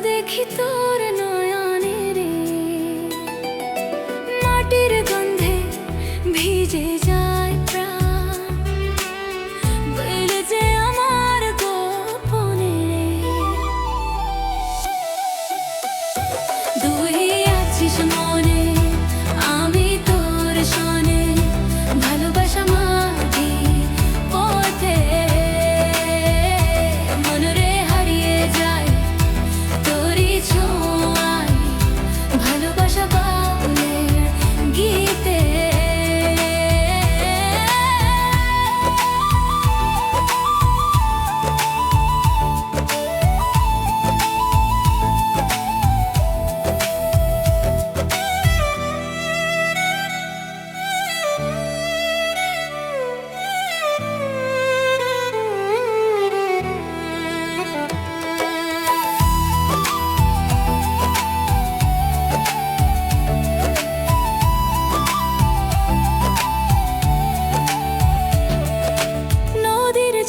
できた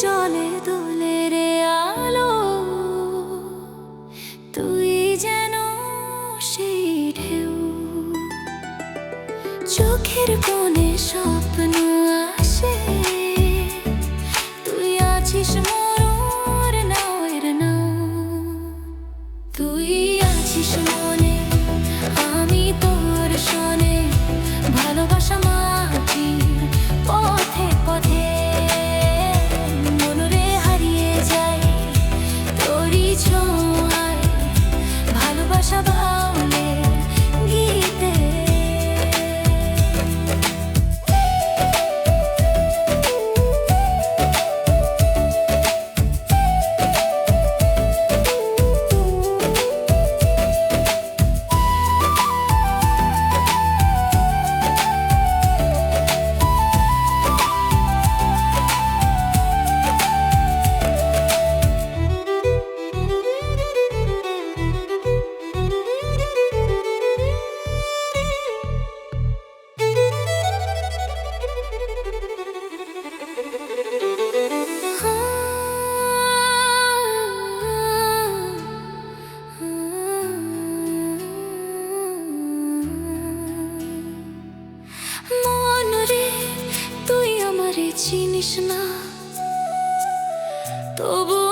জলে তুলে রে আলো। তুই যেন সেই ঢেউ। চোখের কোণে স্বপ্ন আসে। তুই আছিস মন চিনিস না। তবু